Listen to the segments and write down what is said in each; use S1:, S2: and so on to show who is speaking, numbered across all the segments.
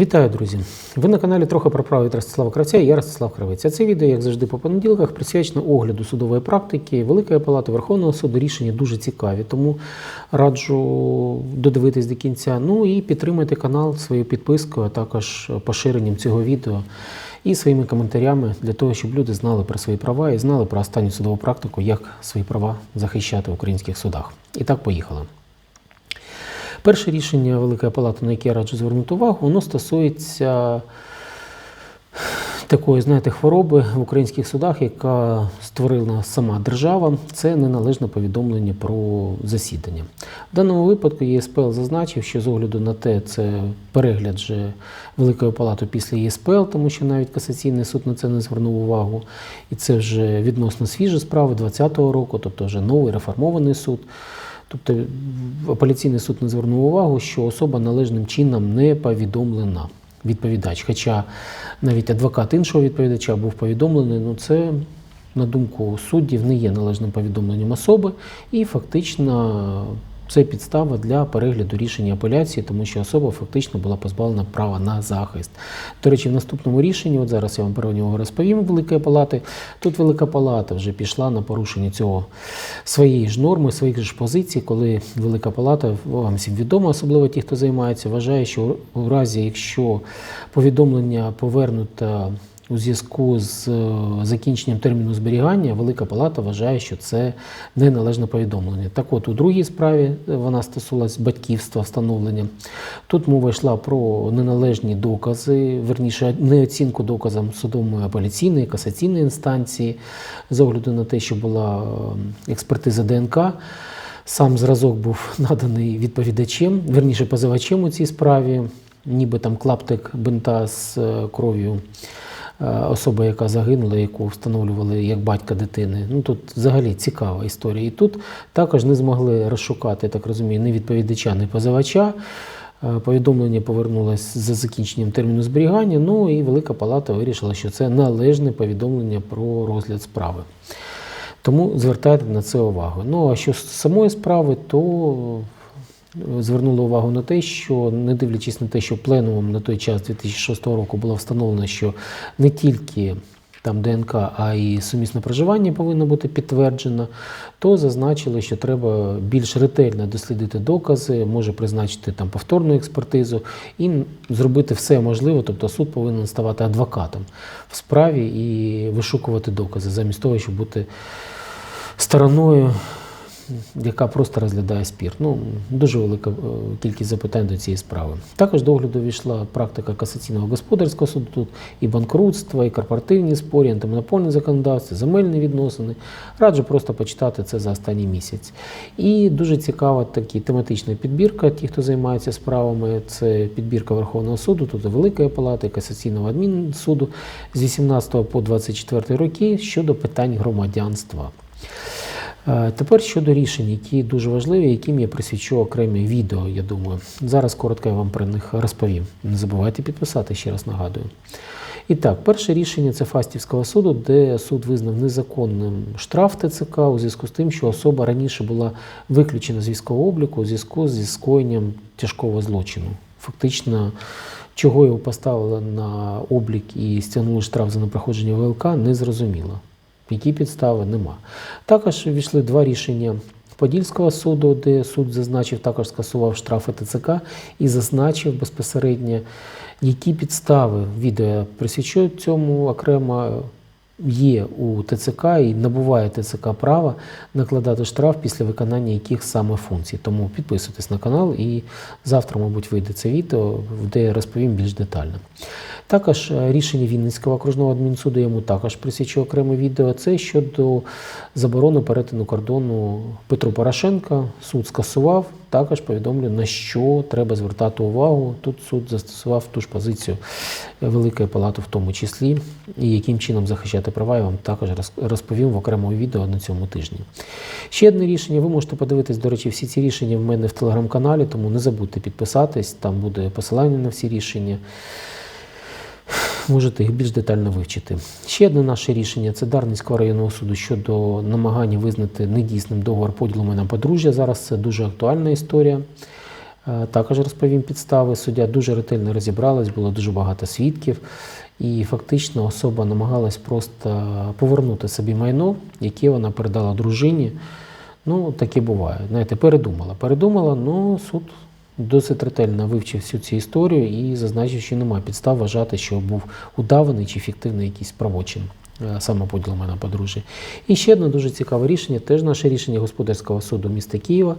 S1: Вітаю, друзі! Ви на каналі трохи про право від Ростислава Кравця і я Ростислав Кравець. А це відео, як завжди, по понеділках присвячено огляду судової практики Великої Палати Верховного суду. Рішення дуже цікаві, тому раджу додивитись до кінця. Ну і підтримайте канал своєю підпискою, а також поширенням цього відео і своїми коментарями для того, щоб люди знали про свої права і знали про останню судову практику, як свої права захищати в українських судах. І так, поїхали. Перше рішення Великої Палати, на яке я раджу звернути увагу, воно стосується такої, знаєте, хвороби в українських судах, яка створила сама держава. Це неналежне повідомлення про засідання. В даному випадку ЄСПЛ зазначив, що з огляду на те, це перегляд же Великої Палати після ЄСПЛ, тому що навіть касаційний суд на це не звернув увагу. І це вже відносно свіжі справи 2020 року, тобто вже новий реформований суд. Тобто апеляційний суд не звернув увагу, що особа належним чином не повідомлена відповідач. Хоча навіть адвокат іншого відповідача був повідомлений, ну це, на думку суддів, не є належним повідомленням особи, і фактично це підстава для перегляду рішення апеляції, тому що особа фактично була позбавлена права на захист. До речі, в наступному рішенні, от зараз я вам про нього розповім Великої Палати. Тут Велика Палата вже пішла на порушення цього своєї ж норми, своїх ж позицій, коли Велика Палата, вам всім відомо, особливо ті, хто займається, вважає, що у разі, якщо повідомлення повернуто у зв'язку з е, закінченням терміну зберігання, Велика Палата вважає, що це неналежне повідомлення. Так от, у другій справі е, вона стосувалась батьківства встановлення. Тут мова йшла про неналежні докази, верніше, неоцінку доказам судової апеляційної, касаційної інстанції, з огляду на те, що була е, експертиза ДНК. Сам зразок був наданий відповідачем, верніше позивачем у цій справі, ніби там клаптик бинта з кров'ю е, особи, яка загинула, яку встановлювали як батька дитини. Ну тут взагалі цікава історія. І тут також не змогли розшукати, так розумію, ні відповідача, ні позивача. Е, Повідомлення повернулось за закінченням терміну зберігання. Ну і Велика Палата вирішила, що це належне повідомлення про розгляд справи. Тому звертайте на це увагу. Ну а що з самої справи, то звернули увагу на те, що не дивлячись на те, що пленумом на той час 2006 року було встановлено, що не тільки там ДНК, а й сумісне проживання повинно бути підтверджено, то зазначили, що треба більш ретельно дослідити докази, може призначити там повторну експертизу і зробити все можливе. Тобто суд повинен ставати адвокатом в справі і вишукувати докази, замість того, щоб бути стороною, яка просто розглядає спір. Ну, дуже велика е, кількість запитань до цієї справи. Також до огляду війшла практика касаційного господарського суду, тут і банкрутство, і корпоративні спорі, антимонопольне законодавство, земельні відносини. Раджу просто почитати це за останній місяць. І дуже цікава така тематична підбірка, ті, хто займається справами, це підбірка Верховного суду, тут Великої Палати, Касаційного адмінсуду з 18 по 24 роки щодо питань громадянства. Е, Тепер щодо рішень, які дуже важливі, яким я присвячу окремі відео, я думаю. Зараз коротко я вам про них розповім. Не забувайте підписати, ще раз нагадую. І так, перше рішення це Фастівського суду, де суд визнав незаконним штраф ТЦК у зв'язку з тим, що особа раніше була виключена з військового обліку у зв'язку зі скоєнням тяжкого злочину. Фактично, чого його поставили на облік і стягнули штраф за непроходження ВЛК, не зрозуміло. Які підстави нема. Також війшли два рішення Подільського суду, де суд зазначив, також скасував штрафи ТЦК і зазначив безпосередньо, які підстави відео присвячують цьому окремо є у ТЦК і набуває ТЦК права накладати штраф після виконання яких саме функцій. Тому підписуйтесь на канал і завтра, мабуть, вийде це відео, де я розповім більш детально. Також е, рішення Вінницького окружного адмінсуду йому також присвячу окреме відео. Це щодо заборони перетину кордону Петру Порошенка. Суд скасував. Також повідомлю, на що треба звертати увагу. Тут суд застосував ту ж позицію Великої Палати, в тому числі, і яким чином захищати права, я вам також розповім в окремому відео на цьому тижні. Ще одне рішення. Ви можете подивитись, до речі, всі ці рішення в мене в телеграм-каналі, тому не забудьте підписатись, там буде посилання на всі рішення можете їх більш детально вивчити. Ще одне наше рішення це Дарницького районного суду щодо намагання визнати недійсним договор поділу майна подружжя. Зараз це дуже актуальна історія. Е, Також розповім підстави. Суддя дуже ретельно розібралась, було дуже багато свідків, і фактично особа намагалась просто повернути собі майно, яке вона передала дружині. Ну, таке буває. Знаєте, передумала. Передумала, ну суд досить ретельно вивчив всю цю історію і зазначив, що немає підстав вважати, що був удаваний чи фіктивний якийсь правочин. е, Самоподіл мене подружжя. І ще одне дуже цікаве рішення, теж наше рішення господарського суду міста Києва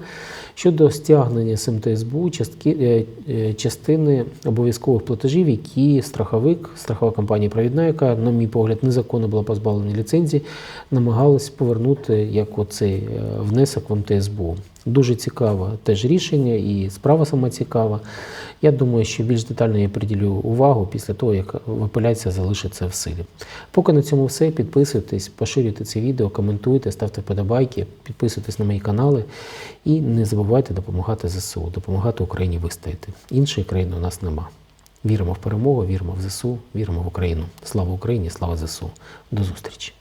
S1: щодо стягнення з МТСБУ частки, е, е, частини обов'язкових платежів, які страховик, страхова компанія провідна, яка, на мій погляд, незаконно була позбавлена ліцензії, намагалась повернути як оцей внесок в МТСБУ. Дуже цікаве теж рішення, і справа сама цікава. Я думаю, що більш детально я приділю увагу після того, як апеляція залишиться в силі. Поки на цьому все. Підписуйтесь, поширюйте це відео, коментуйте, ставте вподобайки, підписуйтесь на мої канали і не забувайте допомагати ЗСУ, допомагати Україні вистояти. Іншої країни у нас нема. Віримо в перемогу, віримо в ЗСУ, віримо в Україну. Слава Україні, слава ЗСУ. До зустрічі!